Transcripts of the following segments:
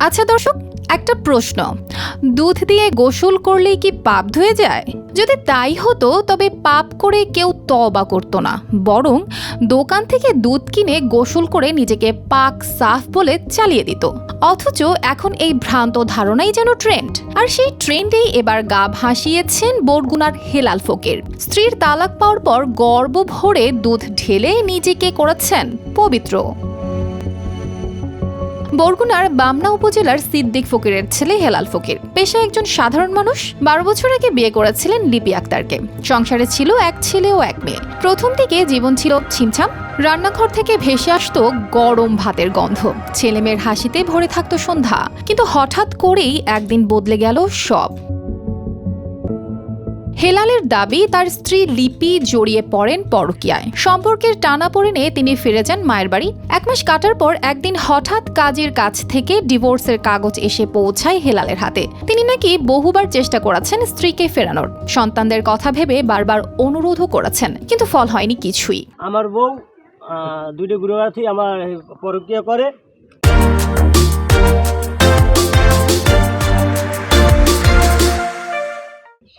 আচ্ছা দর্শক, একটা প্রশ্ন। দুধ দিয়ে গোসল করলেই কি পাপ ধুয়ে যায়? যদি তাই হতো, তবে পাপ করে কেউ তবা করতো না। বরং দোকান থেকে দুধ কিনে গোসল করে নিজেকে পাক, সাফ বলে চালিয়ে দিত। অথচ এখন এই ভ্রান্ত ধারণাই যেন ট্রেন্ড। আর সেই ট্রেন্ডেই এবার গা ভাসিয়েছেন বরগুনার হেলাল ফকির। স্ত্রীর তালাক পাওয়ার পর গর্ব ভরে দুধ ঢেলে নিজেকে করেছেন পবিত্র। বরগুনার বামনা উপজেলার সিদ্দিক ফকিরের ছেলে হেলাল ফকির। পেশা একজন সাধারণ মানুষ, বারো বছর আগে বিয়ে করেছিলেন লিপি আক্তারকে। সংসারে ছিল এক ছেলে ও এক মেয়ে। প্রথম দিকে জীবন ছিল ছিমছাম, রান্নাঘর থেকে ভেসে আসতো গরম ভাতের গন্ধ। ছেলেমেয়ের হাসিতে ভরে থাকতো সন্ধ্যা। কিন্তু হঠাৎ করেই একদিন বদলে গেল সব। হেলালের দাবি, তার স্ত্রী লিপি জড়িয়ে পড়েন পরকিয়ায়। সম্পর্কের টানা পড়েনে তিনি ফিরে যান মায়ের বাড়ি। এক মাস কাটার পর একদিন হঠাৎ কাজের কাছ থেকে ডিভোর্সের কাগজ এসে পৌঁছায় হেলালের হাতে। তিনি নাকি বহুবার চেষ্টা করেছেন স্ত্রীকে ফেরানোর। সন্তানদের কথা ভেবে বারবার অনুরোধও করেছেন, কিন্তু ফল হয়নি কিছুই। আমার বউ দুইটা গুরুগাথি আমার পরকীয়া করে।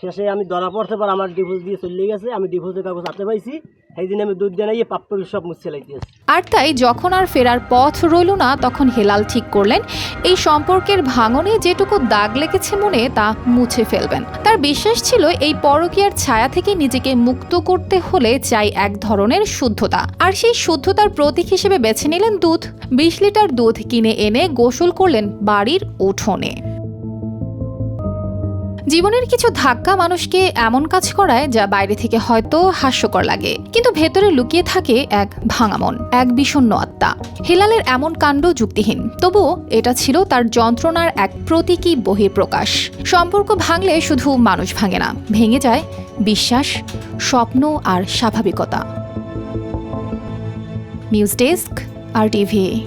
শেষে আমি ধরা পড়তে পার আমার ডিভোর্স দিয়ে চলে গেছে, আমি ডিভোর্সের কাগজ হাতে পাইছি। সেই দিন আমি দুধ পাপ করে সব মুছে লাইতেছি। আর তাই যখন আর ফেরার পথ রইল না, তখন হেলাল ঠিক করলেন, এই সম্পর্কের ভাঙনে যেটুকু দাগ লেগেছে মনে, তা মুছে ফেলবেন। তার বিশ্বাস ছিল এই পরকীয়ার ছায়া থেকে নিজেকে মুক্ত করতে হলে চাই এক ধরনের শুদ্ধতা। আর সেই শুদ্ধতার প্রতীক হিসেবে বেছে নিলেন দুধ। বিশ লিটার দুধ কিনে এনে গোসল করলেন বাড়ির উঠোনে। জীবনের কিছু ধাক্কা মানুষকে এমন কাজ করায় যা বাইরে থেকে হয়তো হাস্যকর লাগে। কিন্তু ভেতরে লুকিয়ে থাকে এক ভাঙা মন এক বিষণ্ণ আত্মা। হেলালের এমন কাণ্ড যুক্তিহীন। তবুও এটা ছিল তার যন্ত্রণার এক প্রতীকী বহিঃপ্রকাশ। সম্পর্ক ভাঙলে শুধু মানুষ ভাঙে না, ভেঙে যায় বিশ্বাস, স্বপ্ন আর স্বাভাবিকতা। News desk, R TV.